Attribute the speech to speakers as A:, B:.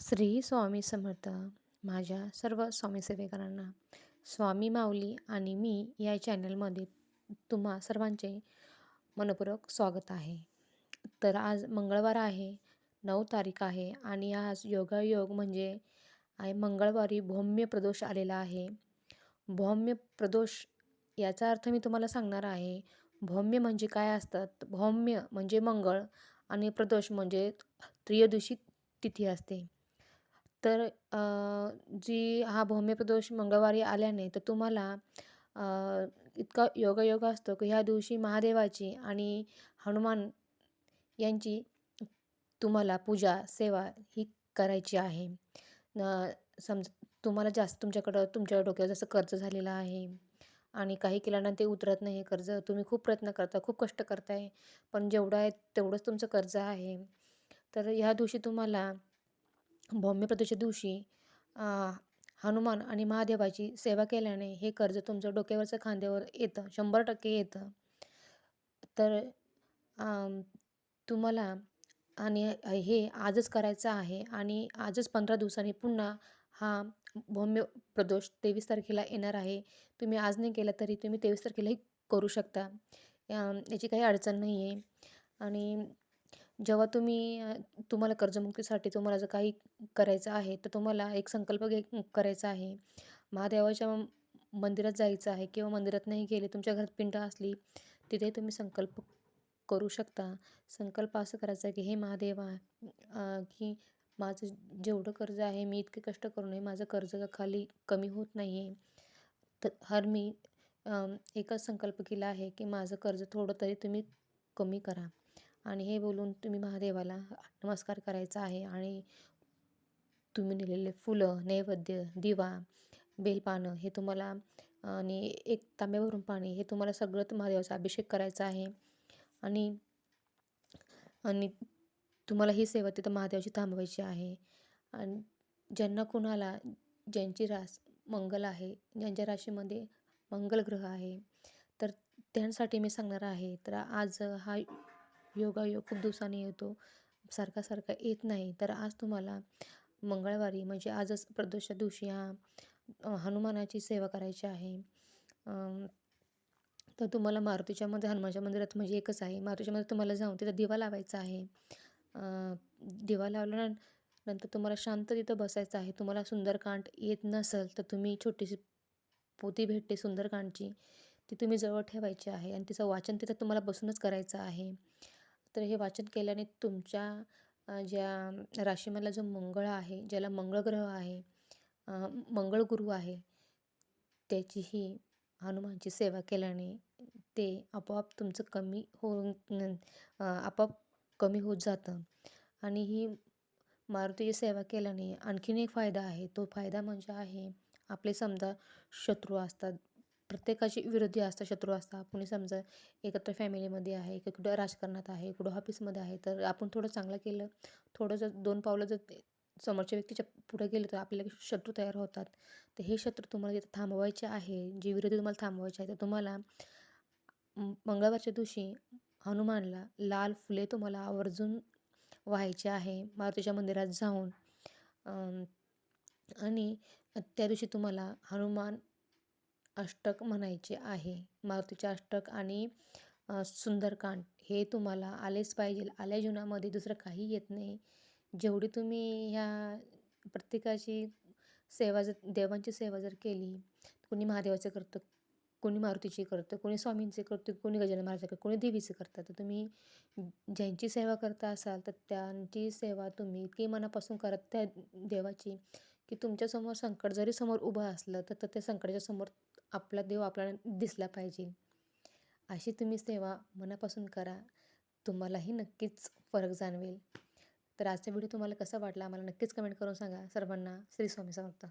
A: श्री स्वामी समर्थ माझ्या सर्व स्वामी सेवेकरांना. स्वामी माऊली आणि मी या चॅनलमध्ये तुम्हा सर्वांचे मनपूर्वक स्वागत आहे. तर आज मंगळवार आहे नऊ तारीख आहे आणि आज योगायोग म्हणजे आहे मंगळवारी भौम्य प्रदोष आलेला आहे. भौम्य प्रदोष याचा अर्थ मी तुम्हाला सांगणार आहे भौम्य म्हणजे काय असतात? भौम्य म्हणजे मंगळ आणि प्रदोष म्हणजे त्रयोदशी तिथी असते. तर जी हा भौम्यप्रदोष मंगळवारी आल्याने तर तुम्हाला इतका योगायोग असतो की ह्या दिवशी महादेवाची आणि हनुमान यांची तुम्हाला पूजा सेवा ही करायची आहे. समज तुम्हाला जास्त तुमच्याकडं तुमच्या डोक्यावर जसं कर्ज झालेलं आहे आणि काही केल्यानं ते उतरत नाही कर्ज तुम्ही खूप प्रयत्न करता खूप कष्ट करताय पण जेवढं आहे तेवढंच तुमचं कर्ज आहे. तर ह्या दिवशी तुम्हाला भौम्य प्रदोषच्या दिवशी हनुमान आणि महादेवाची सेवा केल्याने हे कर्ज तुमचं डोक्यावरचं खांद्यावर येतं शंभर टक्के येतं. तर तुम्हाला आणि हे आजच करायचं आहे आणि आजच पंधरा दिवसांनी पुन्हा हा भौम्य प्रदोष तेवीस तारखेला येणार आहे. तुम्ही आज नाही केलं तरी तुम्ही तेवीस तारखेलाही करू शकता. याची काही अडचण नाही आहे आणि जेव्हा तुम्ही तुम्हाला कर्जमुक्तीसाठी तुम्हाला जर काही करायचं आहे तर तुम्हाला एक संकल्प घे करायचा आहे. महादेवाच्या मंदिरात जायचं आहे किंवा मंदिरात नाही गेले तुमच्या घरात पिंड असली तिथे तुम्ही संकल्प करू शकता. संकल्प असं करायचा आहे की हे महादेवा की माझं जेवढं कर्ज आहे मी इतके कष्ट करू नये माझं कर्ज खाली कमी होत नाही आहे तर हर मी एकच संकल्प केला आहे की माझं कर्ज थोडं तरी तुम्ही कमी करा. आणि हे बोलून तुम्ही महादेवाला नमस्कार करायचा आहे आणि तुम्ही नेलेले फुलं नैवेद्य दिवा बेलपानं हे तुम्हाला आणि एक तांब्यावरून पाणी हे तुम्हाला सगळं महादेवाचा अभिषेक करायचा आहे. आणि आणि तुम्हाला ही सेवा तिथं महादेवाची थांबवायची आहे. आणि ज्यांना कुणाला ज्यांची रास मंगल आहे ज्यांच्या राशीमध्ये मंगल ग्रह आहे तर त्यांसाठी मी सांगणार आहे तर आज हा योगायोग खूप दिवसांनी येतो. सारखा सारखा येत नाही. तर आज तुम्हाला मंगळवारी म्हणजे आजच प्रदोषच्या दिवशी हा हनुमानाची सेवा करायची आहे. तर तुम्हाला मारुतीच्यामध्ये हनुमानच्या मंदिरात म्हणजे एकच आहे. मारुतीच्यामध्ये तुम्हाला जाऊन तिथं दिवा लावायचा आहे. दिवा लावल्यानंतर तुम्हाला शांत तिथं बसायचं आहे. तुम्हाला सुंदरकांड येत नसेल तर तुम्ही छोटीशी पोती भेटते सुंदरकांडची. ती तुम्ही जवळ ठेवायची आहे आणि तिचं वाचन तिथं तुम्हाला बसूनच करायचं आहे. तर हे वाचन केल्याने तुमच्या ज्या राशीमधला जो मंगळ आहे ज्याला मंगळ ग्रह आहे मंगळगुरू आहे त्याचीही हनुमानची सेवा केल्याने ते आपोआप तुमचं कमी होऊन आपोआप कमी होत जातं. आणि ही मारुतीची सेवा केल्याने आणखीन एक फायदा आहे. तो फायदा म्हणजे आहे आपले समजा शत्रू असतात प्रत्येकाची विरोधी असतात शत्रू असता कुणी समजा एकत्र फॅमिलीमध्ये आहे कुठं राजकारणात आहे कुठं ऑफिसमध्ये आहे तर आपण थोडं चांगलं केलं थोडं जर दोन पावलं जर समोरच्या व्यक्तीच्या पुढे गेले तर आपल्याला शत्रू तयार होतात. तर हे शत्रू तुम्हाला जिथं थांबवायचे आहे जे विरोधी तुम्हाला थांबवायचे आहे तर तुम्हाला मंगळवारच्या दिवशी हनुमानला लाल फुले तुम्हाला आवर्जून व्हायचे आहे मारुतीच्या मंदिरात जाऊन. आणि त्या दिवशी तुम्हाला हनुमान अष्टक म्हणायचे आहे. मारुतीचे अष्टक आणि सुंदरकांड हे तुम्हाला आलेच पाहिजे. आल्या जीवनामध्ये दुसरं काही येत नाही. जेवढी तुम्ही ह्या प्रत्येकाची सेवा जर देवांची सेवा जर केली कोणी महादेवाचं करतं कोणी मारुतीची करतं कोणी स्वामींचे करतं कोणी गजानन महाराजचं करतं कोणी देवीचं करतं तर तुम्ही ज्यांची सेवा करता असाल तर त्यांची सेवा तुम्ही इतकी मनापासून करत त्या देवाची की तुमच्यासमोर संकट जरी समोर उभं असलं तर त्या संकटाच्या समोर आपला देव आपल्याला दिसला पाहिजे. अशी तुम्ही सेवा मनापासून करा. तुम्हालाही नक्कीच फरक जाणवेल. तर आजचा व्हिडिओ तुम्हाला कसा वाटला? मला नक्कीच कमेंट करून सांगा. सर्वांना श्री स्वामी समर्थ.